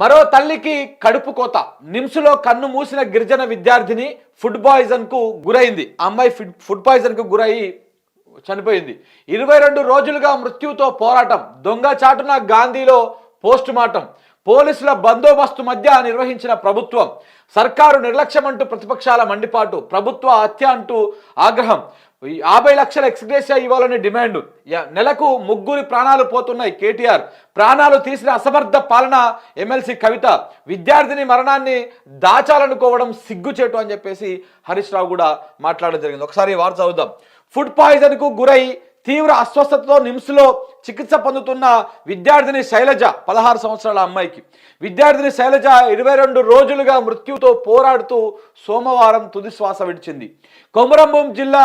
మరో తల్లికి కడుపు కోత. నిమ్స్లో కన్ను మూసిన గిరిజన విద్యార్థిని ఫుడ్ పాయిజన్కు గురైంది అమ్మాయి ఫుడ్ ఫుడ్ పాయిజన్కు గురై చనిపోయింది. ఇరవై రెండు రోజులుగా మృత్యుతో పోరాటం. దొంగచాటున గాంధీలో పోస్ట్ మార్టం పోలీసుల బందోబస్తు మధ్య నిర్వహించిన ప్రభుత్వం సర్కారు నిర్లక్ష్యం అంటూ ప్రతిపక్షాల మండిపాటు ప్రభుత్వ హత్య అంటూ ఆగ్రహం. ఈ యాభై లక్షల ఎక్స్గ్రేషియా ఇవ్వాలనే డిమాండ్. నెలకు ముగ్గురి ప్రాణాలు పోతున్నాయి కేటీఆర్. ప్రాణాలు తీసిన అసమర్థ పాలన ఎమ్మెల్సీ కవిత విద్యార్థిని మరణాన్ని దాచాలనుకోవడం సిగ్గుచేటు అని చెప్పేసి హరీష్ రావు కూడా మాట్లాడడం జరిగింది. ఒకసారి వార్త చదువుదాం. ఫుడ్ పాయిజన్కు గురై తీవ్ర అస్వస్థతతో నిమ్స్లో చికిత్స పొందుతున్న విద్యార్థిని శైలజ పదహారు సంవత్సరాల అమ్మాయికి. విద్యార్థిని శైలజ ఇరవై రెండు రోజులుగా మృత్యుతో పోరాడుతూ సోమవారం తుది శ్వాస విడిచింది. కొమరంభం జిల్లా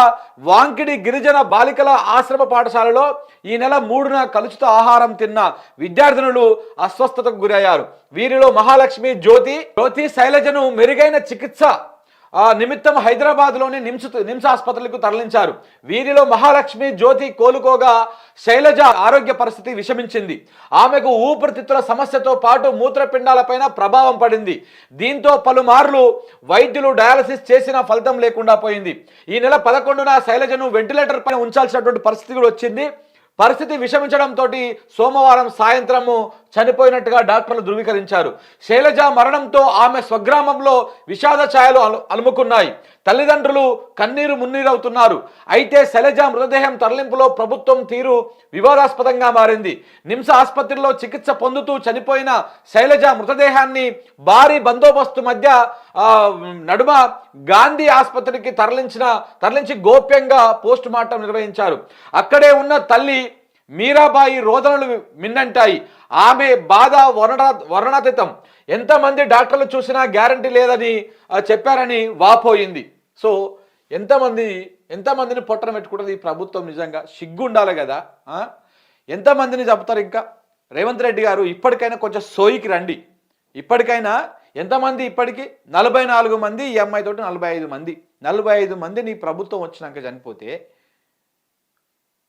వాంకిడి గిరిజన బాలికల ఆశ్రమ పాఠశాలలో ఈ నెల మూడున కలుషిత ఆహారం తిన్న విద్యార్థినులు అస్వస్థతకు గురయ్యారు. వీరిలో మహాలక్ష్మి జ్యోతి జ్యోతి శైలజను మెరుగైన చికిత్స నిమిత్తం హైదరాబాద్లోని నిమ్స్ నిమ్స్ ఆసుపత్రులకు తరలించారు. వీరిలో మహాలక్ష్మి జ్యోతి కోలుకోగా శైలజ ఆరోగ్య పరిస్థితి విషమించింది. ఆమెకు ఊపిరితిత్తుల సమస్యతో పాటు మూత్రపిండాలపైన ప్రభావం పడింది. దీంతో పలుమార్లు వైద్యులు డయాలసిస్ చేసిన ఫలితం లేకుండా పోయింది. ఈ నెల పదకొండున శైలజను వెంటిలేటర్ పైన ఉంచాల్సినటువంటి పరిస్థితి కూడా వచ్చింది. పరిస్థితి విషమించడంతో సోమవారం సాయంత్రము చనిపోయినట్టుగా డాక్టర్లు ధృవీకరించారు. శైలజ మరణంతో ఆమె స్వగ్రామంలో విషాద ఛాయలు అలు అలుముకున్నాయి. తల్లిదండ్రులు కన్నీరు మున్నీరవుతున్నారు. అయితే శైలజ మృతదేహం తరలింపులో ప్రభుత్వం తీరు వివాదాస్పదంగా మారింది. నిమ్స ఆసుపత్రిలో చికిత్స పొందుతూ చనిపోయిన శైలజ మృతదేహాన్ని భారీ బందోబస్తు మధ్య నడుమ గాంధీ ఆసుపత్రికి తరలించిన తరలించి గోప్యంగా పోస్ట్ మార్టం నిర్వహించారు. అక్కడే ఉన్న తల్లి మీరాబాయి రోదనలు మిన్నంటాయి. ఆమె బాధ వర్ణ వర్ణాతీతం ఎంతమంది డాక్టర్లు చూసినా గ్యారంటీ లేదని చెప్పారని వాపోయింది. సో ఎంతమంది ఎంతమందిని పొట్టన పెట్టుకుంటుంది ఈ ప్రభుత్వం నిజంగా? సిగ్గు ఉండాలి కదా ఎంతమందిని చెప్తారు ఇంకా? రేవంత్ రెడ్డి గారు ఇప్పటికైనా కొంచెం సోయికి రండి. ఇప్పటికైనా ఎంతమంది ఇప్పటికీ? నలభై నాలుగు మంది ఈ అమ్మాయి తోటి నలభై ఐదు మంది. నలభై ఐదు మంది నీ ప్రభుత్వం వచ్చినాక చనిపోతే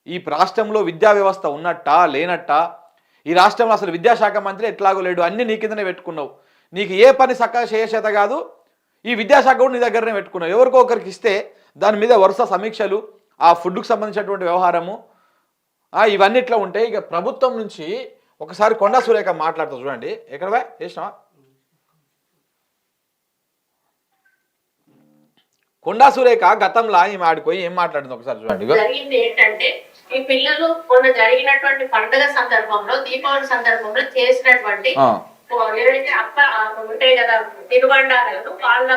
ఈ రాష్ట్రంలో విద్యా వ్యవస్థ ఉన్నట్టా లేనట్టా? ఈ రాష్ట్రంలో అసలు విద్యాశాఖ మంత్రి ఎట్లాగో లేడు? అన్ని నీ కిందనే పెట్టుకున్నావు. నీకు ఏ పని చక్కగా చేసేత కాదు ఈ విద్యాశాఖ కూడా నీ దగ్గరనే పెట్టుకున్నావు. ఎవరికో ఒకరికి ఇస్తే దాని మీద వరుస సమీక్షలు ఆ ఫుడ్కు సంబంధించినటువంటి వ్యవహారము ఇవన్నిట్లో ఇవన్నీ ఇట్లా ఉంటాయి ఇక ప్రభుత్వం నుంచి ఒకసారి కొండా సురేఖ మాట్లాడుతూ చూడండి. ఎక్కడ చేసినావా? కొండా సురేఖ గతంలో ఈమె ఆడిపోయి ఏం మాట్లాడింది ఒకసారి చూడండి. జరిగింది ఏంటంటే ఈ పిల్లలు మొన్న జరిగినటువంటి పండుగ సందర్భంలో దీపావళి సందర్భంలో చేసినటువంటి ఏదైతే అప్ప ఉంటాయి కదా తినుబండారాలు వాళ్ళ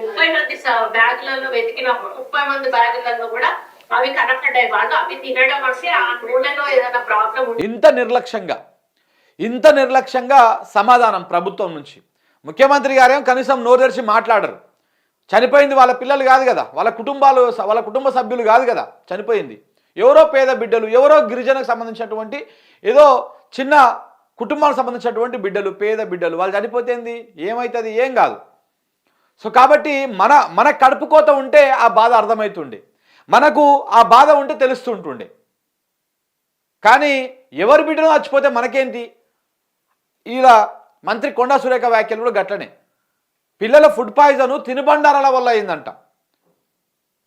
ముప్పై మంది బ్యాగులలో వెతికినప్పుడు ముప్పై మంది బ్యాగులలో కూడా అవి కనపడ్డాయి. వాళ్ళు అవి తినడం అంటే ఆ నూనెలో ఏదైనా ప్రాబ్లం ఇంత నిర్లక్ష్యంగా ఇంత నిర్లక్ష్యంగా సమాధానం ప్రభుత్వం నుంచి. ముఖ్యమంత్రి గారేం కనీసం నోరు తెరిచి మాట్లాడరు. చనిపోయింది వాళ్ళ పిల్లలు కాదు కదా వాళ్ళ కుటుంబాలు వాళ్ళ కుటుంబ సభ్యులు కాదు కదా చనిపోయింది. ఎవరో పేద బిడ్డలు ఎవరో గిరిజనకు సంబంధించినటువంటి ఏదో చిన్న కుటుంబానికి సంబంధించినటువంటి బిడ్డలు పేద బిడ్డలు. వాళ్ళు చనిపోతే ఏంది? ఏమవుతుంది ఏం కాదు. సో కాబట్టి మన మన కడుపు కోత ఉంటే ఆ బాధ అర్థమవుతుండే మనకు ఆ బాధ ఉంటే తెలుస్తుంటుండే. కానీ ఎవరి బిడ్డను చచ్చిపోతే మనకేంటి? ఇలా మంత్రి కొండా సురేఖ వ్యాఖ్యలు కూడా గట్లనే. పిల్లల ఫుడ్ పాయిజన్ తినుబండారాల వల్ల అయిందంట.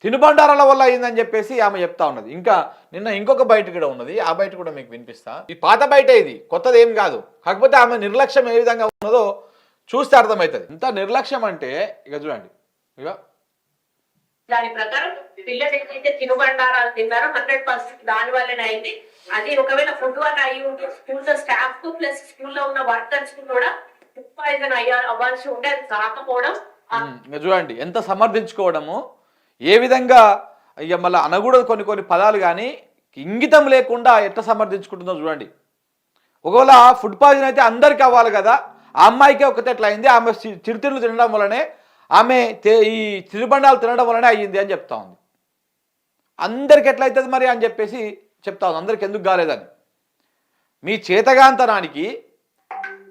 తినుబండారాల వల్ల అయిందని చెప్పేసి ఆమె చెప్తా ఉన్నది. ఇంకా నిన్న ఇంకొక బయట కూడా ఉన్నది. ఆ బయట కూడా మీకు వినిపిస్తా. ఈ పాత బయట ఇది కొత్తది ఏం కాదు. కాకపోతే ఆమె నిర్లక్ష్యం ఏ విధంగా ఉన్నదో చూస్తే అర్థమవుతుంది. ఇంత నిర్లక్ష్యం అంటే ఇక చూడండి. ఇక. దాని ప్రకారం పిల్లలు ఏదైతే తినుబండారాలు తిన్నారో? హండ్రెడ్ పర్సెంట్ దాని వల్లనే అయింది. అది ఒకవేళ ఫుడ్ వల్ల అయ్యి ఉంటే స్కూల్లో స్టాఫ్కు ప్లస్ స్కూల్లో ఉన్న వర్కర్స్కు కూడా ఫుడ్ పాయిజన్ అయ్యా అవ్వాల్సి ఉంటే అది కాకపోవడం చూడండి. ఎంత సమర్థించుకోవడము ఏ విధంగా ఇక మళ్ళీ అనగూడ కొన్ని కొన్ని పదాలు కానీ ఇంగితం లేకుండా ఎట్లా సమర్థించుకుంటుందో చూడండి. ఒకవేళ ఫుడ్ పాయిజన్ అయితే అందరికీ అవ్వాలి కదా ఆ అమ్మాయికే ఒకతే ఎట్లా అయింది? ఆమె చిరుతిళ్ళు తినడం వల్లనే ఆమె ఈ చిరుబండాలు తినడం వల్లనే అయ్యింది అని చెప్తా ఉంది. అందరికి ఎట్లా అవుతుంది మరి అని చెప్పేసి చెప్తా ఉంది. అందరికి ఎందుకు కాలేదని. మీ చేతగాంతనానికి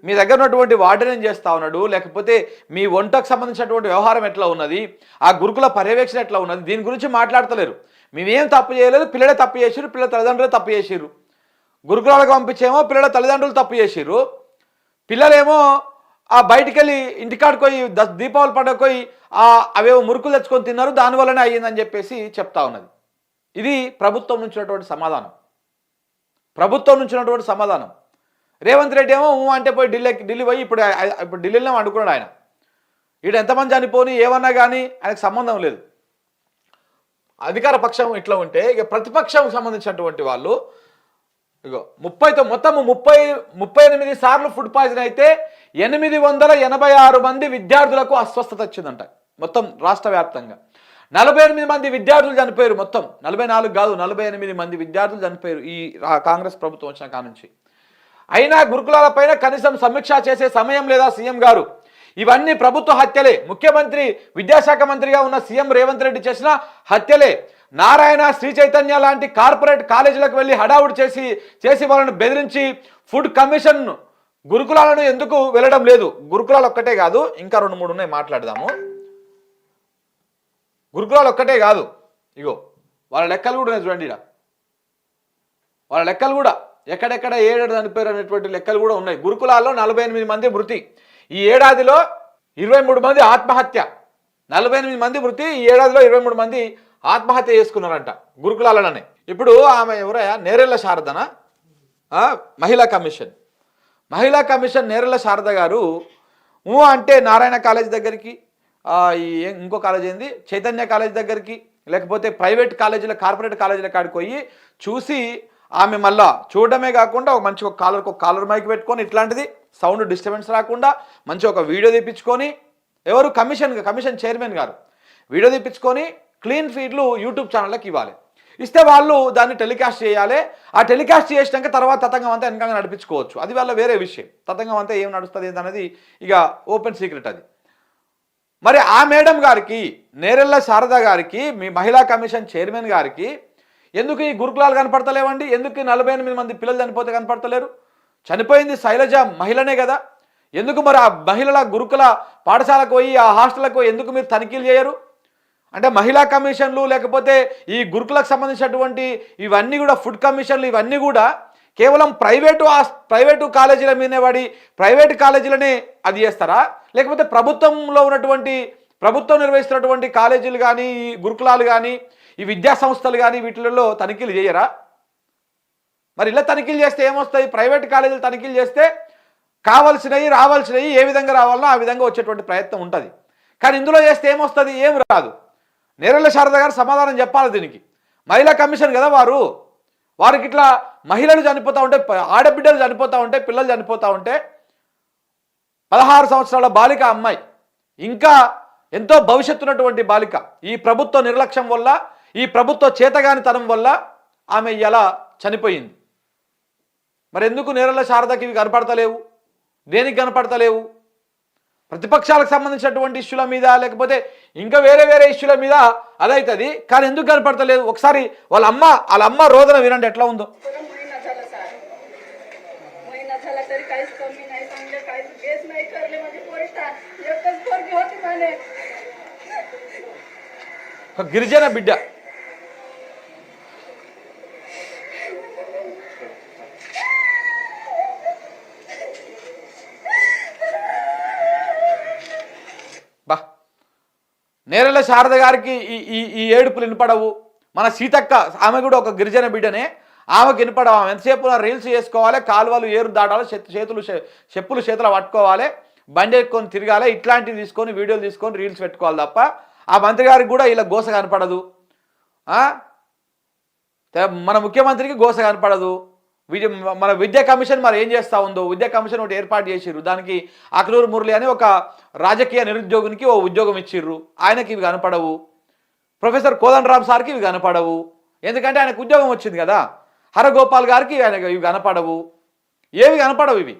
మీ దగ్గర ఉన్నటువంటి వార్డెన్ ఏం ఉన్నాడు? లేకపోతే మీ వంటకు సంబంధించినటువంటి వ్యవహారం ఎట్లా ఉన్నది? ఆ గురుకుల పర్యవేక్షణ ఎట్లా ఉన్నది? దీని గురించి మాట్లాడతలేరు. మేమేం తప్పు చేయలేదు పిల్లలే తప్పు చేసిరు పిల్లల తల్లిదండ్రులే తప్పు చేసిరు గురుకులాలకు పంపించేమో పిల్లల తల్లిదండ్రులు తప్పు చేసిరు పిల్లలేమో ఆ బయటికి వెళ్ళి ఇంటికాడికి పోయి ద- దీపావళి పండుగ పోయి ఆ అవేవో మురుకులు తెచ్చుకొని తిన్నారు దానివల్లనే అయ్యిందని చెప్పేసి చెప్తా ఉన్నది. ఇది ప్రభుత్వం నుంచినటువంటి సమాధానం. ప్రభుత్వం నుంచి ఉన్నటువంటి సమాధానం. రేవంత్ రెడ్డి ఏమో అంటే పోయి ఢిల్లీకి ఢిల్లీ పోయి ఇప్పుడు ఇప్పుడు ఢిల్లీలో అనుకున్నాడు ఆయన. ఈడు ఎంతమంది చనిపోని ఏమన్నా కానీ ఆయనకు సంబంధం లేదు. అధికార పక్షం ఇట్లా ఉంటే ఇక ప్రతిపక్షం సంబంధించినటువంటి వాళ్ళు ఇగో ముప్పైతో మొత్తం ముప్పై ముప్పై ఎనిమిది సార్లు ఫుడ్ పాయిజన్ అయితే ఎనిమిది వందల ఎనభై ఆరు మంది విద్యార్థులకు అస్వస్థత వచ్చిందంట మొత్తం రాష్ట్ర వ్యాప్తంగా. నలభై ఎనిమిది మంది విద్యార్థులు చనిపోయారు మొత్తం. నలభై నాలుగు కాదు నలభై ఎనిమిది మంది విద్యార్థులు చనిపోయారు ఈ కాంగ్రెస్ ప్రభుత్వం వచ్చిన కాడ నుంచి అయినా గురుకులాలపైన కనీసం సమీక్ష చేసే సమయం లేదా సీఎం గారు. ఇవన్నీ ప్రభుత్వ హత్యలే. ముఖ్యమంత్రి విద్యాశాఖ మంత్రిగా ఉన్న సీఎం రేవంత్ రెడ్డి చేసిన హత్యలే. నారాయణ శ్రీ చైతన్య లాంటి కార్పొరేట్ కాలేజీలకు వెళ్ళి హడావుడి చేసి చేసి వాళ్ళని బెదిరించి ఫుడ్ కమిషన్ గురుకులాలను ఎందుకు వెళ్ళడం లేదు? గురుకులాలు ఒక్కటే కాదు ఇంకా రెండు మూడు ఉన్నాయి మాట్లాడదాము. గురుకులాలు ఒక్కటే కాదు. ఇగో వాళ్ళ లెక్కలు కూడా ఉన్నాయి చూడండి వాళ్ళ లెక్కలు కూడా. ఎక్కడెక్కడ ఏడాది చనిపోయారు అనేటువంటి లెక్కలు కూడా ఉన్నాయి. గురుకులాల్లో నలభై ఎనిమిది మంది మృతి. ఈ ఏడాదిలో ఇరవై మూడు మంది ఆత్మహత్య. నలభై ఎనిమిది మంది మృతి ఈ ఏడాదిలో ఇరవై మూడు మంది ఆత్మహత్య చేసుకున్నారంట గురుకులాలనే ఇప్పుడు ఆమె ఎవరయ్యా? నేరెళ్ళ శారదన? మహిళా కమిషన్. మహిళా కమిషన్ నేరెళ్ళ శారద గారు ఊ అంటే నారాయణ కాలేజ్ దగ్గరికి ఈ ఇంకో కాలేజ్ ఏంది? చైతన్య కాలేజ్ దగ్గరికి లేకపోతే ప్రైవేట్ కాలేజీల కార్పొరేట్ కాలేజీల కాడికి పోయి చూసి ఆమె మళ్ళా చూడడమే కాకుండా ఒక మంచి ఒక కాలర్ ఒక కాలర్ మైక్ పెట్టుకొని ఇట్లాంటిది సౌండ్ డిస్టర్బెన్స్ రాకుండా మంచి ఒక వీడియో తీపించుకొని ఎవరు కమిషన్ కమిషన్ చైర్మన్ గారు వీడియో తీపించుకొని క్లీన్ ఫీడ్లు యూట్యూబ్ ఛానళ్ళకి ఇవ్వాలి. ఇస్తే వాళ్ళు దాన్ని టెలికాస్ట్ చేయాలి. ఆ టెలికాస్ట్ చేసినాక తర్వాత తతంగం అంతా వెనకంగా నడిపించుకోవచ్చు. అది వాళ్ళ వేరే విషయం. తతంగం అంతా ఏం నడుస్తుంది ఏంటనేది ఇక ఓపెన్ సీక్రెట్ అది. మరి ఆ మేడం గారికి నేరెళ్ళ శారద గారికి మీ మహిళా కమిషన్ చైర్మన్ గారికి ఎందుకు ఈ గురుకులాలు కనపడతలేవండి? ఎందుకు నలభై ఎనిమిది మంది పిల్లలు చనిపోతే కనపడతలేరు? చనిపోయింది శైలజ మహిళనే కదా. ఎందుకు మరి ఆ మహిళల గురుకుల పాఠశాలకు పోయి ఆ హాస్టళ్ళకు ఎందుకు మీరు తనిఖీలు చేయరు? అంటే మహిళా కమిషన్లు లేకపోతే ఈ గురుకులకు సంబంధించినటువంటి ఇవన్నీ కూడా ఫుడ్ కమిషన్లు ఇవన్నీ కూడా కేవలం ప్రైవేటు ఆస్- ప్రైవేటు కాలేజీల మీదనే పడి ప్రైవేటు కాలేజీలనే అది చేస్తారా? లేకపోతే ప్రభుత్వంలో ఉన్నటువంటి ప్రభుత్వం నిర్వహిస్తున్నటువంటి కాలేజీలు కానీ ఈ గురుకులాలు కానీ ఈ విద్యా సంస్థలు కానీ వీటిలలో తనిఖీలు చేయరా? మరి ఇలా తనిఖీలు చేస్తే ఏమొస్తాయి? ప్రైవేట్ కాలేజీలు తనిఖీలు చేస్తే కావాల్సినవి రావాల్సినవి ఏ విధంగా రావాలో ఆ విధంగా వచ్చేటువంటి ప్రయత్నం ఉంటుంది. కానీ ఇందులో చేస్తే ఏమొస్తుంది? ఏం రాదు. నేరెళ్ళ శారద గారు సమాధానం చెప్పాలి దీనికి. మహిళా కమిషన్ కదా వారు? వారికి ఇట్లా మహిళలు చనిపోతూ ఉంటే ఆడబిడ్డలు చనిపోతూ ఉంటే పిల్లలు చనిపోతూ ఉంటే పదహారు సంవత్సరాల బాలిక అమ్మాయి. ఇంకా ఎంతో భవిష్యత్తు ఉన్నటువంటి బాలిక. ఈ ప్రభుత్వ నిర్లక్ష్యం వల్ల ఈ ప్రభుత్వ చేతగానితనం వల్ల ఆమె ఎలా చనిపోయింది? మరి ఎందుకు నేరల శారదకి ఇవి కనపడతలేవు? దేనికి కనపడతలేవు? ప్రతిపక్షాలకు సంబంధించినటువంటి ఇష్యూల మీద లేకపోతే ఇంకా వేరే వేరే ఇష్యూల మీద అదైతుంది. కానీ ఎందుకు కనపడతలేదు? ఒకసారి వాళ్ళ అమ్మ వాళ్ళ అమ్మ రోదన వినండి ఎట్లా ఉందో. ఒక గిరిజన బిడ్డ. నేరల శారద గారికి ఈ ఈ ఈ ఏడుపులు వినపడవు. మన సీతక్క ఆమె కూడా ఒక గిరిజన బిడ్డనే. ఆమెకు వినపడవు. ఆమె ఎంతసేపు రీల్స్ చేసుకోవాలి కాలువలు ఏరు దాటాలి చేతులు చెప్పులు చేతులు పట్టుకోవాలి బండి ఎక్కుకొని తిరగాలి ఇట్లాంటివి తీసుకొని వీడియోలు తీసుకొని రీల్స్ పెట్టుకోవాలి తప్ప ఆ మంత్రి గారికి కూడా ఇలా గోస కనపడదు. మన ముఖ్యమంత్రికి గోస కనపడదు. మన విద్యా కమిషన్ మరి ఏం చేస్తా ఉందో విద్యా కమిషన్ ఒకటి ఏర్పాటు చేసిర్రు. దానికి అకలూరు మురళి అని ఒక రాజకీయ నిరుద్యోగునికి ఓ ఉద్యోగం ఇచ్చిర్రు. ఆయనకి ఇవి కనపడవు. ప్రొఫెసర్ కోదండరామ్ సార్కి ఇవి కనపడవు. ఎందుకంటే ఆయనకు ఉద్యోగం వచ్చింది కదా. హరగోపాల్ గారికి ఆయనకు ఇవి కనపడవు. ఏవి కనపడవు ఇవి?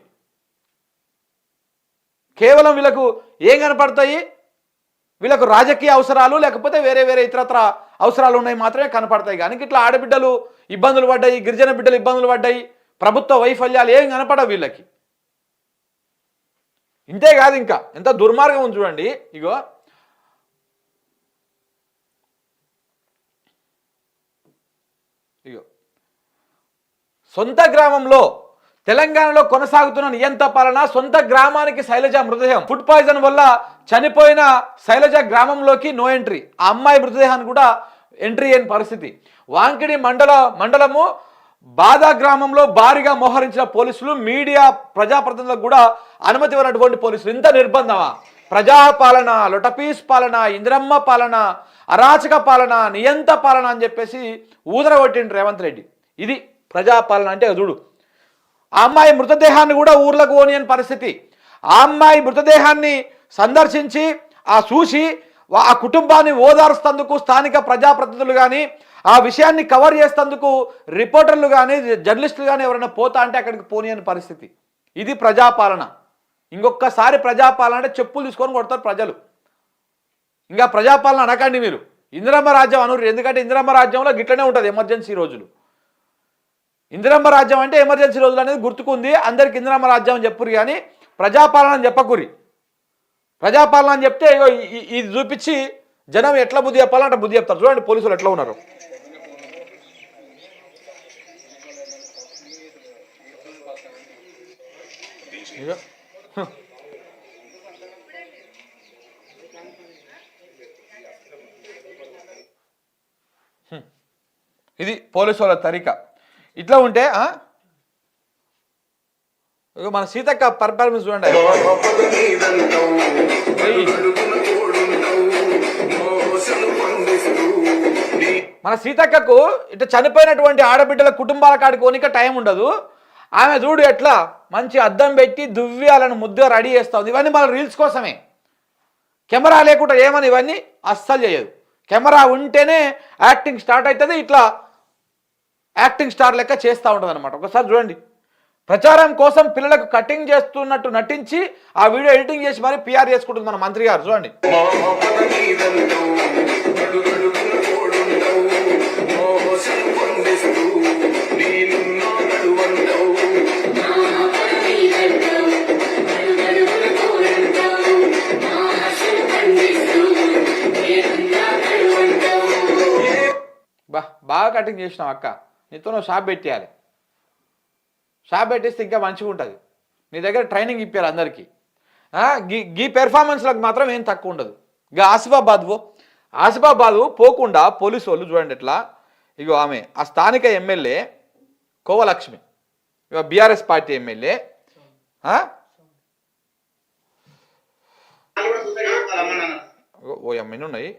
కేవలం వీళ్ళకు ఏం కనపడతాయి? వీళ్ళకు రాజకీయ అవసరాలు లేకపోతే వేరే వేరే ఇతరత్ర అవసరాలు ఉన్నాయి మాత్రమే కనపడతాయి. కానీ ఇట్లా ఆడబిడ్డలు ఇబ్బందులు పడ్డాయి గిరిజన బిడ్డలు ఇబ్బందులు పడ్డాయి ప్రభుత్వ వైఫల్యాలు ఏం కనపడవు వీళ్ళకి. ఇంతే కాదు ఇంకా. ఎంత దుర్మార్గం చూడండి. ఇగో. ఇగో. సొంత గ్రామంలో తెలంగాణలో కొనసాగుతున్న నియంత పాలన సొంత గ్రామానికి శైలజ మృతదేహం. ఫుడ్ పాయిజన్ వల్ల చనిపోయిన శైలజ గ్రామంలోకి నో ఎంట్రీ. ఆ అమ్మాయి మృతదేహాన్ని కూడా ఎంట్రీ అయిన పరిస్థితి. వాంకిడి మండల మండలము బాదా గ్రామంలో భారీగా మోహరించిన పోలీసులు మీడియా ప్రజాప్రతినిధులకు కూడా అనుమతి ఇవ్వనటువంటి పోలీసులు. ఇంత నిర్బంధమా? ప్రజాపాలన లొటపీస్ పాలన ఇంద్రమ్మ పాలన అరాచక పాలన నియంత పాలన అని చెప్పేసి ఊదరగొట్టిండు రేవంత్ రెడ్డి. ఇది ప్రజాపాలన అంటే చూడు ఆ అమ్మాయి మృతదేహాన్ని కూడా ఊర్లకు పోనీయని పరిస్థితి. ఆ అమ్మాయి మృతదేహాన్ని సందర్శించి ఆ చూసి ఆ కుటుంబాన్ని ఓదార్స్తందుకు స్థానిక ప్రజాప్రతినిధులు కానీ ఆ విషయాన్ని కవర్ చేసేందుకు రిపోర్టర్లు కానీ జర్నలిస్టులు కానీ ఎవరైనా పోతా అంటే అక్కడికి పోనీయని పరిస్థితి. ఇది ప్రజాపాలన. ఇంకొకసారి ప్రజాపాలన అంటే చెప్పులు తీసుకొని కొడతారు ప్రజలు. ఇంకా ప్రజాపాలన అనకండి మీరు. ఇందిరమ్మ రాజ్యం అనురు ఎందుకంటే ఇందిరమ్మ రాజ్యంలో గిట్లనే ఉంటుంది ఎమర్జెన్సీ రోజులు. ఇందిరమ్మ రాజ్యం అంటే ఎమర్జెన్సీ రోజులు అనేది గుర్తుకుంది. అందరికి ఇందిరమ్మ రాజ్యం అని చెప్పురు కానీ ప్రజాపాలన అని చెప్పకురి. ప్రజాపాలన అని చెప్తే ఇగో ఈ- ఇది చూపించి జనం ఎట్లా బుద్ధి చెప్పాలంటే బుద్ధి చెప్తారు. చూడండి పోలీసులు ఎట్లా ఉన్నారు. ఇది పోలీసు వాళ్ళ తరిక. ఇట్లా ఉంటే ఇగో మన సీతక్క పర్ఫార్మెన్స్ చూడండి. మన సీతక్కకు ఇట్లా చనిపోయినటువంటి ఆడబిడ్డల కుటుంబాల కాడికి కోనిక టైం ఉండదు. ఆమె చూడు ఎట్లా మంచి అద్దం పెట్టి దువ్వి వాళ్ళని ముద్దుగా రెడీ చేస్తుంది ఇవన్నీ మన రీల్స్ కోసమే. కెమెరా లేకుండా ఏమని ఇవన్నీ అస్సలు చేయదు. కెమెరా ఉంటేనే యాక్టింగ్ స్టార్ట్ అవుతుంది. ఇట్లా యాక్టింగ్ స్టార్ లెక్క చేస్తూ ఉంటుంది అనమాట ఒకసారి చూడండి. ప్రచారం కోసం పిల్లలకు కటింగ్ చేస్తున్నట్టు నటించి ఆ వీడియో ఎడిటింగ్ చేసి మరి పిఆర్ చేసుకుంటుంది మన మంత్రి గారు. చూడండి. బా బాగా కటింగ్ చేసినావు అక్క. నీతో నువ్వు షాప్ పెట్టేయాలి. షాప్ పెట్టేస్తే ఇంకా మంచిగా ఉంటుంది. నీ దగ్గర ట్రైనింగ్ ఇప్పారు అందరికీ. గీ గీ పెర్ఫార్మెన్స్లకు మాత్రం ఏం తక్కువ ఉండదు. ఇక ఆసిఫాబాద్ ఆసిఫాబాద్ పోకుండా పోలీసు వాళ్ళు చూడండి ఎట్లా. ఇగో ఆమె ఆ స్థానిక ఎమ్మెల్యే కోవలక్ష్మి. ఇక బీఆర్ఎస్ పార్టీ ఎమ్మెల్యే. ఓ ఎమ్మెల్యే ఉన్నాయి?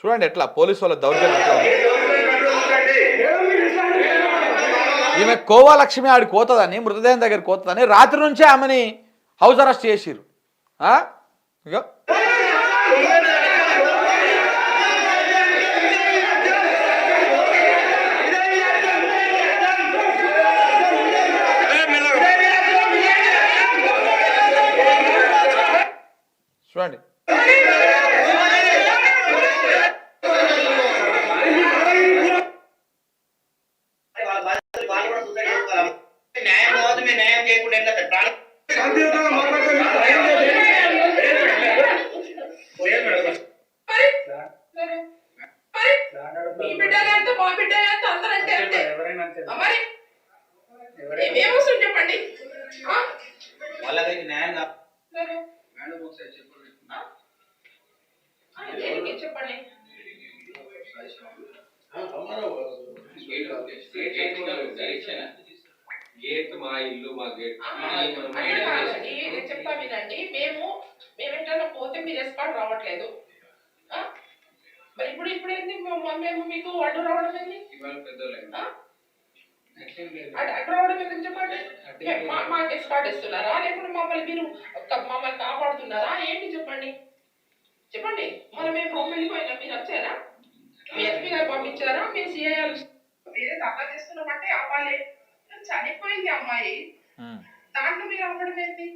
చూడండి ఎట్లా పోలీసు వాళ్ళ దౌర్జన్యం ఈమె కోవాలక్ష్మి ఆడి కోతదని మృతదేహం దగ్గర కోతదని రాత్రి నుంచే ఆమెని హౌస్ అరెస్ట్ చేసిరు ఆ? చూడండి. చెప్పండి. మనం మేము వెళ్ళిపోయినా. మీరు వచ్చారా? మీ ఎస్పీ గారు పంపించారా? మీ సిఐ మీరే దాఖలు చేస్తున్నామంటే అవ్వాలి చనిపోయింది అమ్మాయి. దాంట్లో మీరు అవ్వడం ఏంటి?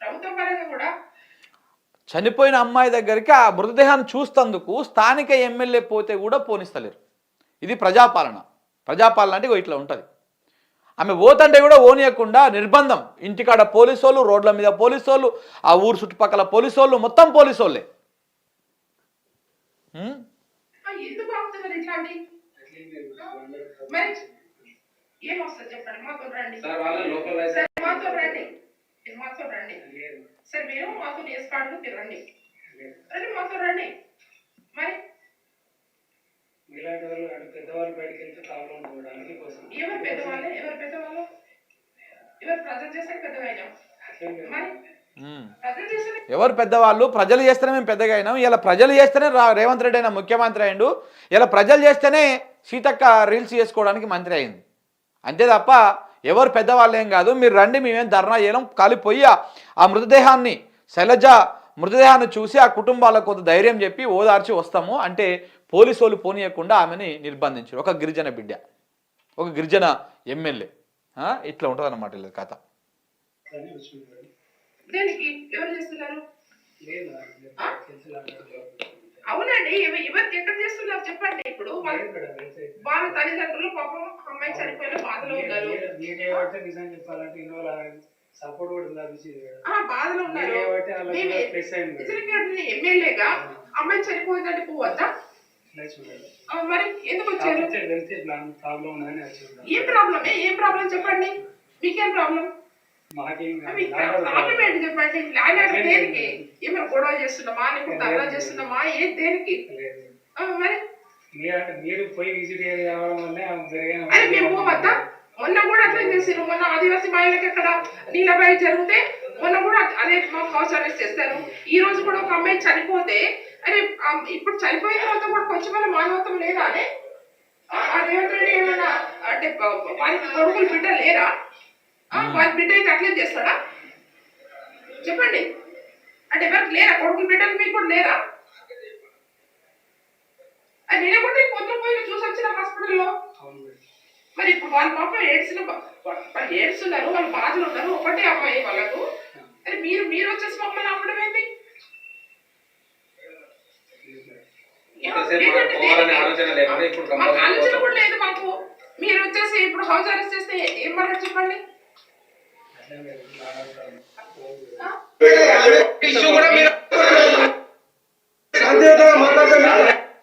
ప్రభుత్వ పరంగా కూడా. చనిపోయిన అమ్మాయి దగ్గరికి ఆ మృతదేహాన్ని చూస్తందుకు స్థానిక ఎమ్మెల్యే పోతే కూడా పోనిస్తలేరు. ఇది ప్రజాపాలన. ప్రజాపాలన అంటే ఇట్లా ఉంటుంది. ఆమె పోతంటే కూడా ఓనియకుండా నిర్బంధం. ఇంటికాడ పోలీసు వాళ్ళు రోడ్ల మీద పోలీసు వాళ్ళు ఆ ఊరు చుట్టుపక్కల పోలీసు వాళ్ళు మొత్తం పోలీసు వాళ్ళే మరి మాతో రండి. మీరు వాళ్ళు అంటే పెద్దవాళ్ళు బయటకు వెళ్తే ప్రాబ్లం అందుకే కోసం ఎవరు పెద్దవాళ్ళు? ఎవరు పెద్దవాళ్ళు? ఎవరు ప్రజలు చేశాక ఎవరు పెద్దవాళ్ళు? ప్రజలు చేస్తేనే మేము పెద్దగా అయినాం. ఇలా ప్రజలు చేస్తేనే రా రేవంత్ రెడ్డి అయినా ముఖ్యమంత్రి అయిండు. ఇలా ప్రజలు చేస్తేనే సీతక్క రీల్స్ చేసుకోవడానికి మంత్రి అయింది. అంతే తప్ప ఎవరు పెద్దవాళ్ళు ఏం కాదు. మీరు రండి మేమేం ధర్నా చేయలేం. కాలిపోయి ఆ- ఆ మృతదేహాన్ని శైలజ మృతదేహాన్ని చూసి ఆ కుటుంబాలకు కొంత ధైర్యం చెప్పి ఓదార్చి వస్తాము. అంటే పోలీసు వాళ్ళు పోనీయకుండా ఆమెని నిర్బంధించారు. ఒక గిరిజన బిడ్డ ఒక గిరిజన ఎమ్మెల్యే. ఇట్లా ఉంటుంది అన్నమాట వీళ్ళ కథ. అవునండి ఎవ- ఎవరికి ఎక్కడ చేస్తున్నారు చెప్పండి ఇప్పుడు. వాళ్ళ తల్లిదండ్రులు పాపం అమ్మాయి చనిపోయిన బాధలో ఉన్నారు. చెప్పాలంటే సపోర్ట్ కూడా బాధలో ఉన్నారు. ఎమ్మెల్యేగా అమ్మాయి చనిపోయిందంటే పోవద్దా మరి ఎందుకు వచ్చారు? ఏం ప్రాబ్లం ఏం ప్రాబ్లం చెప్పండి. మీకేం ప్రాబ్లం ఏంటి చెప్పండి. ఆర్డర్ దేనికి? ఏమైనా గొడవ చేస్తున్నామా? లేకపోతే అలా చేస్తున్నామా? ఏం దేనికి? మరి? మీరు పోయి విజిట్ కావడం వల్లే మేము పోవద్దా? మొన్న కూడా అట్లా చేసారు మొన్న ఆదివాసీ మహిళకి అక్కడ నీళ్ళపై జరిగితే మొన్న కూడా అదే మా హౌస్ అరెస్ట్ చేస్తారు ఈ రోజు కూడా ఒక అమ్మాయి చనిపోతే అరే ఇప్పుడు చనిపోయిన తర్వాత కూడా కొంచెం మానవత్వం లేదా? అనే ఆ, రేవంత్ రెడ్డి ఏమైనా అంటే వారికి కొడుకులు బిడ్డ లేరా? వారి బిడ్డ అయితే అట్లే చేస్తాడా? చెప్పండి. అంటే ఎవరికి లేరా? కొడుకులు బిడ్డలు మీకు కూడా లేరా? అది నేనే కూడా పొద్దున పోయి చూసి వచ్చిన హాస్పిటల్లో. మరి ఇప్పుడు వాళ్ళ పాపం ఏడ్చిన వాళ్ళు ఏడ్చున్నారు వాళ్ళు బాధలు ఉన్నారు. ఒకటే అమ్మాయి వాళ్ళకు. మరి మీరు మీరు వచ్చేసి మమ్మల్ని అమ్మడం ఏంటి? ఆలోచన. కూడా లేదు మాకు మీరు వచ్చేసి ఇప్పుడు హౌస్ అరెస్ట్ చేస్తే ఏం మాట చెప్పండి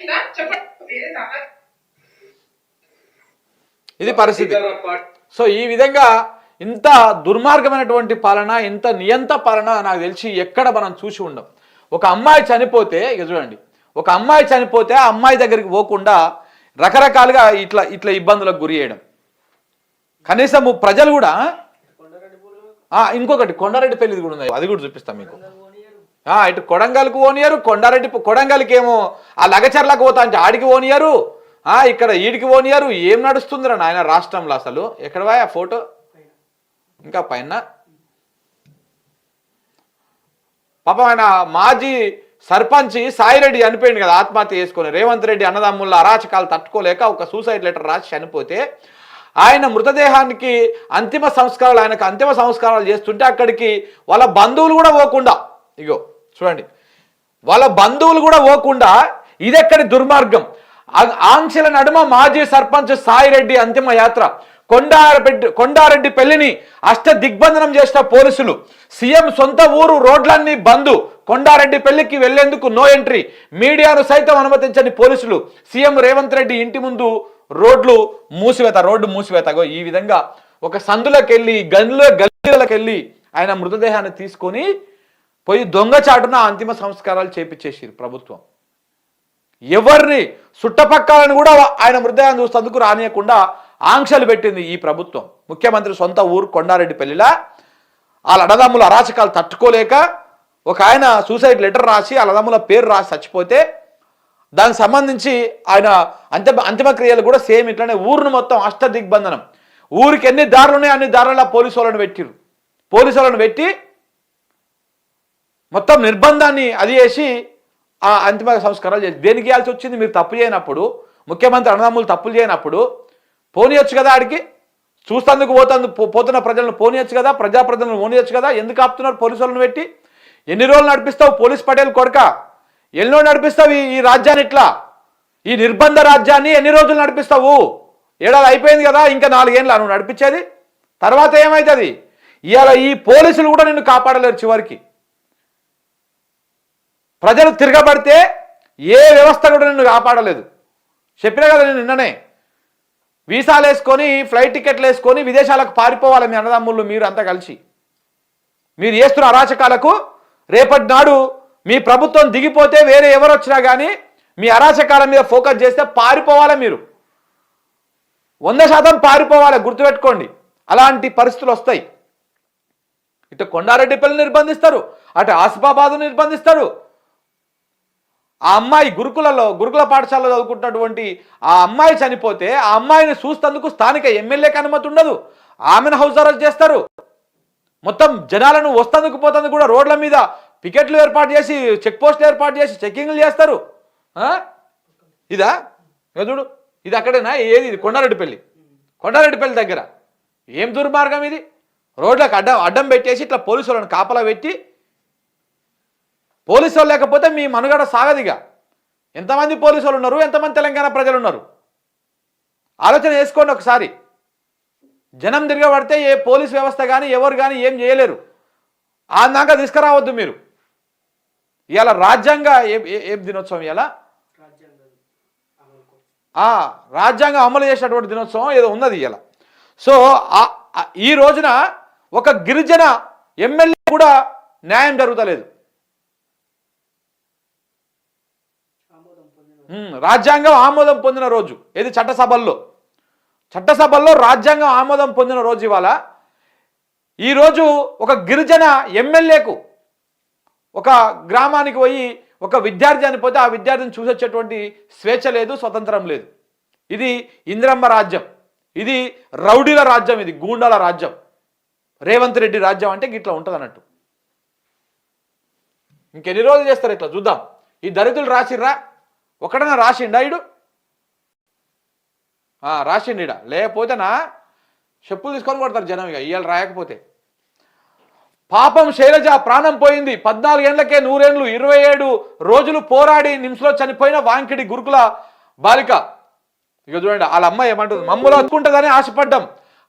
ఇదా? పరిస్థితి సో ఈ విధంగా ఇంత దుర్మార్గమైనటువంటి పాలన ఇంత నియంత పాలన నాకు తెలిసి ఎక్కడ మనం చూసి ఉండం. ఒక అమ్మాయి చనిపోతే ఇక చూడండి ఒక అమ్మాయి చనిపోతే ఆ అమ్మాయి దగ్గరికి పోకుండా రకరకాలుగా ఇట్లా ఇట్లా ఇబ్బందులకు గురి చేయడం. కనీసం ప్రజలు కూడా ఆ, ఇంకొకటి కొండారెడ్డి పెళ్ళిది కూడా ఉంది అది కూడా చూపిస్తాం మీకు. ఆ, ఇటు కొడంగల్కు ఓనియరు కొండారెడ్డి కొడంగల్కి ఏమో ఆ లగచర్లకు పోతా అంటే ఆడికి ఓనియరు ఆ, ఇక్కడ ఈడికి ఓనియరు ఏం నడుస్తుందిరా నాయన రాష్ట్రంలో అసలు? ఎక్కడ ఆ ఫోటో? ఇంకా పైన పాపం ఆయన మాజీ సర్పంచ్ సాయిరెడ్డి చనిపోయింది కదా ఆత్మహత్య చేసుకొని. రేవంత్ రెడ్డి అన్నదమ్ముల అరాచకాలు తట్టుకోలేక ఒక సూసైడ్ లెటర్ రాసి చనిపోతే ఆయన మృతదేహానికి అంతిమ సంస్కారాలు ఆయనకు అంతిమ సంస్కారాలు చేస్తుంటే అక్కడికి వాళ్ళ బంధువులు కూడా పోకుండా ఇగో చూడండి వాళ్ళ బంధువులు కూడా పోకుండా ఇదెక్కడి దుర్మార్గం? ఆంక్షల నడుమ మాజీ సర్పంచ్ సాయిరెడ్డి అంతిమ యాత్ర. కొండారెడ్డి కొండారెడ్డి పెళ్ళిని అష్ట దిగ్బంధనం చేసిన పోలీసులు. సీఎం సొంత ఊరు రోడ్లన్నీ బంద్. కొండారెడ్డి పెళ్ళికి వెళ్ళేందుకు నో ఎంట్రీ. మీడియాను సైతం అనుమతించని పోలీసులు సీఎం రేవంత్ రెడ్డి ఇంటి ముందు రోడ్లు మూసివేత రోడ్డు మూసివేతగో ఈ విధంగా ఒక సందులకెళ్ళి గన్లో గల్లీలకెళ్ళి ఆయన మృతదేహాన్ని తీసుకొని పోయి దొంగచాటున అంతిమ సంస్కారాలు చేపించేసారు ప్రభుత్వం. ఎవరిని? చుట్టపక్కలను కూడా ఆయన మృతదేహాన్ని చూసేందుకు రానియకుండా ఆంక్షలు పెట్టింది ఈ ప్రభుత్వం. ముఖ్యమంత్రి సొంత ఊరు కొండారెడ్డి పెళ్ళిలా వాళ్ళ అన్నదమ్ముల అరాచకాలు తట్టుకోలేక ఒక ఆయన సూసైడ్ లెటర్ రాసి వాళ్ళ అన్నదమ్ముల పేరు రాసి చచ్చిపోతే దానికి సంబంధించి ఆయన అంతిమ అంతిమ క్రియలు కూడా సేమ్ ఇట్లానే ఊరును మొత్తం అష్ట దిగ్బంధనం ఊరికి ఎన్ని దారులు ఉన్నాయో అన్ని దారులలో పోలీసు వాళ్ళని పెట్టిరు పోలీసు వాళ్ళని పెట్టి మొత్తం నిర్బంధాన్ని అది చేసి ఆ అంతిమ సంస్కారాలు చేసి దేనికి చేయాల్సి వచ్చింది? మీరు తప్పు చేయనప్పుడు ముఖ్యమంత్రి అన్నదమ్ములు తప్పులు చేయనప్పుడు పోనీయొచ్చు కదా ఆడికి? చూస్తందుకు పోతందుకు పో- పోతున్న ప్రజలను పోనీయొచ్చు కదా? ప్రజాప్రతినిధులను పోనీయొచ్చు కదా? ఎందుకు ఆపుతున్నారు పోలీసులను పెట్టి? ఎన్ని రోజులు నడిపిస్తావు పోలీస్ పటేల్ కొడక ఎన్నో నడిపిస్తావు ఈ- ఈ రాజ్యాన్ని ఇట్లా? ఈ నిర్బంధ రాజ్యాన్ని ఎన్ని రోజులు నడిపిస్తావు? ఏడాది అయిపోయింది కదా ఇంకా నాలుగేళ్ళు నువ్వు నడిపించేది? తర్వాత ఏమవుతుంది ఇవాళ ఈ పోలీసులు కూడా నిన్ను కాపాడలేరు చివరికి. ప్రజలు తిరగబడితే ఏ వ్యవస్థ కూడా నిన్ను కాపాడలేదు. చెప్పినా కదా నేను నిన్ననే. వీసాలు వేసుకొని ఫ్లైట్ టికెట్లు వేసుకొని విదేశాలకు పారిపోవాలి మీ అన్నదమ్ముళ్ళు మీరు అంతా కలిసి. మీరు చేస్తున్న అరాచకాలకు రేపటి నాడు మీ ప్రభుత్వం దిగిపోతే వేరే ఎవరు వచ్చినా కానీ మీ అరాచకాల మీద ఫోకస్ చేస్తే పారిపోవాలి మీరు. వంద శాతం పారిపోవాలి గుర్తుపెట్టుకోండి. అలాంటి పరిస్థితులు వస్తాయి. ఇటు కొండారెడ్డి పిల్లలు నిర్బంధిస్తారు అటు ఆసిఫాబాద్ నిర్బంధిస్తారు ఆ అమ్మాయి గురుకులలో గురుకుల పాఠశాలలో చదువుకుంటున్నటువంటి ఆ అమ్మాయి చనిపోతే ఆ అమ్మాయిని చూస్తేందుకు స్థానిక ఎమ్మెల్యేకి అనుమతి ఉండదు. ఆమెను హౌస్ అరెస్ట్ చేస్తారు. మొత్తం జనాలను వస్తందుకు పోతందుకు కూడా రోడ్ల మీద పికెట్లు ఏర్పాటు చేసి చెక్ పోస్టులు ఏర్పాటు చేసి చెక్కింగ్లు చేస్తారు. ఇదా? చూడు ఇది అక్కడేనా? ఏది ఇది? కొండారెడ్డిపల్లి. కొండారెడ్డిపల్లి దగ్గర. ఏం దుర్మార్గం ఇది? రోడ్లకు అడ్డం అడ్డం పెట్టేసి ఇట్లా పోలీసు వాళ్ళని కాపలా పెట్టి పోలీసు వాళ్ళు లేకపోతే మీ మనుగడ సాగదిగా. ఎంతమంది పోలీసు వాళ్ళు ఉన్నారు? ఎంతమంది తెలంగాణ ప్రజలు ఉన్నారు? ఆలోచన చేసుకోండి ఒకసారి. జనం తిరగబడితే ఏ పోలీస్ వ్యవస్థ కానీ ఎవరు కానీ ఏం చేయలేరు. ఆందాక తీసుకురావద్దు మీరు. ఇవాళ రాజ్యాంగ ఏ ఏ- ఏం దినోత్సవం ఇవాళ రాజ్యాంగం అమలు చేసినటువంటి దినోత్సవం ఏదో ఉన్నది ఇలా సో ఈ రోజున ఒక గిరిజన ఎమ్మెల్యే కూడా న్యాయం జరుగుతలేదు. రాజ్యాంగం ఆమోదం పొందిన రోజు. ఏది? చట్టసభల్లో. చట్టసభల్లో రాజ్యాంగం ఆమోదం పొందిన రోజు ఇవాళ. ఈరోజు ఒక గిరిజన ఎమ్మెల్యేకు ఒక గ్రామానికి పోయి ఒక విద్యార్థి అనిపోతే ఆ విద్యార్థిని చూసొచ్చేటువంటి స్వేచ్ఛ లేదు స్వతంత్రం లేదు. ఇది ఇందిరమ్మ రాజ్యం. ఇది రౌడీల రాజ్యం ఇది గూండాల రాజ్యం. రేవంత్ రెడ్డి రాజ్యం అంటే ఇట్లా ఉంటుంది అన్నట్టు ఇంకెన్ని రోజులు చేస్తారు ఇట్లా? చూద్దాం. ఈ దరిద్రులు రాసిర్రా? ఒకడన్నా రాసిండా ఇడు రాసిండు రాసిండిడా లేకపోతేనా చెప్పులు తీసుకొని కొడతారు జనం ఇక ఇవాళ రాయకపోతే. పాపం శైలజ ప్రాణం పోయింది. పద్నాలుగేళ్ళకే నూరేండ్లు ఇరవై ఏడు రోజులు పోరాడి నిమ్స్లో చనిపోయిన వాంకిడి గురుకుల బాలిక. ఇక చూడండి వాళ్ళ అమ్మాయి ఏమంటుంది? మమ్మల్ని అనుకుంటుందని ఆశపడ్డాం.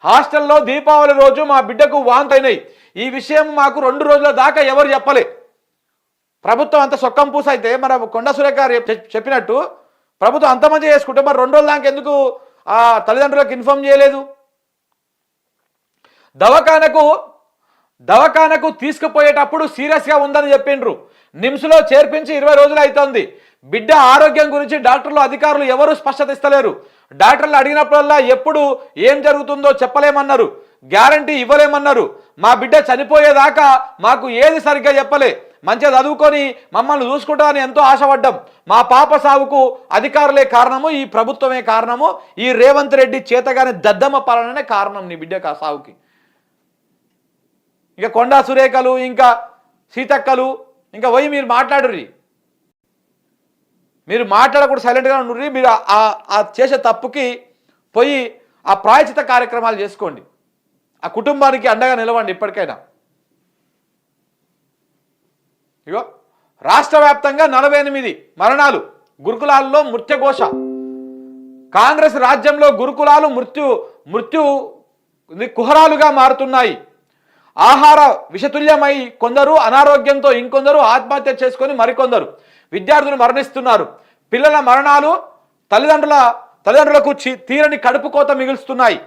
హాస్టల్లో దీపావళి రోజు మా బిడ్డకు వాంతైనాయి ఈ విషయం మాకు రెండు రోజుల దాకా ఎవరు చెప్పలే. ప్రభుత్వం అంత సొక్కం పూస అయితే మన కొండ సురేఖ గారు చెప్పినట్టు ప్రభుత్వం అంత మంచి చేసుకుంటే మరి రెండు రోజుల దాకా ఎందుకు ఆ తల్లిదండ్రులకు ఇన్ఫామ్ చేయలేదు? దవాఖానకు దవాఖానకు తీసుకుపోయేటప్పుడు సీరియస్గా ఉందని చెప్పిండ్రు. నిమ్స్లో చేర్పించి ఇరవై రోజులు అవుతోంది బిడ్డ ఆరోగ్యం గురించి డాక్టర్లు అధికారులు ఎవరు స్పష్టత ఇస్తలేరు. డాక్టర్లు అడిగినప్పుడల్లా ఎప్పుడు ఏం జరుగుతుందో చెప్పలేమన్నారు. గ్యారంటీ ఇవ్వలేమన్నారు. మా బిడ్డ చనిపోయేదాకా మాకు ఏది సరిగ్గా చెప్పలే. మంచిగా చదువుకొని మమ్మల్ని చూసుకుంటామని ఎంతో ఆశపడ్డాం. మా పాప సావుకు అధికారులే కారణము ఈ ప్రభుత్వమే కారణము ఈ రేవంత్ రెడ్డి చేతగాని దద్దమ్మ పాలననే కారణం నీ బిడ్డ కా సావుకి. ఇక కొండా సురేఖలు ఇంకా సీతక్కలు ఇంకా పోయి మీరు మాట్లాడుర్రి. మీరు మాట్లాడకుండా సైలెంట్గా ఉండుర్రి మీరు ఆ- ఆ చేసే తప్పుకి పోయి ఆ ప్రాయచిత కార్యక్రమాలు చేసుకోండి. ఆ కుటుంబానికి అండగా నిలవండి ఇప్పటికైనా. ఇగో రాష్ట్ర వ్యాప్తంగా నలభై ఎనిమిది మరణాలు గురుకులాల్లో మృత్యఘోష. కాంగ్రెస్ రాజ్యంలో గురుకులాలు మృత్యు మృత్యు కుహరాలుగా మారుతున్నాయి. ఆహార విషతుల్యమై కొందరు అనారోగ్యంతో ఇంకొందరు ఆత్మహత్య చేసుకొని మరికొందరు. విద్యార్థులు మరణిస్తున్నారు. పిల్లల మరణాలు తల్లిదండ్రుల తల్లిదండ్రులకు తీరని కడుపు కోత మిగులుస్తున్నాయి.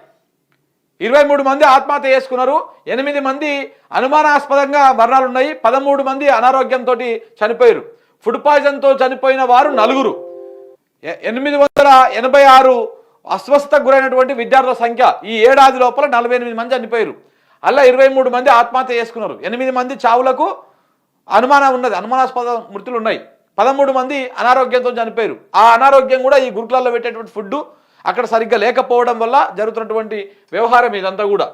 ఇరవై మూడు మంది ఆత్మహత్య చేసుకున్నారు. ఎనిమిది మంది అనుమానాస్పదంగా మరణాలు ఉన్నాయి పదమూడు మంది అనారోగ్యంతో చనిపోయారు. ఫుడ్ పాయిజన్తో చనిపోయిన వారు నలుగురు. ఎనిమిది వందల ఎనభై ఆరు అస్వస్థతకు గురైనటువంటి విద్యార్థుల సంఖ్య ఈ ఏడాది లోపల నలభై ఎనిమిది మంది చనిపోయారు. అలా ఇరవై మూడు మంది ఆత్మహత్య చేసుకున్నారు. ఎనిమిది మంది చావులకు అనుమానం ఉన్నది. అనుమానాస్పద మృతులు ఉన్నాయి పదమూడు మంది అనారోగ్యంతో చనిపోయారు. ఆ అనారోగ్యం కూడా ఈ గురుకులాల్లో పెట్టేటువంటి ఫుడ్ అక్కడ సరిగ్గా లేకపోవడం వల్ల జరుగుతున్నటువంటి వ్యవహారం ఇదంతా కూడా.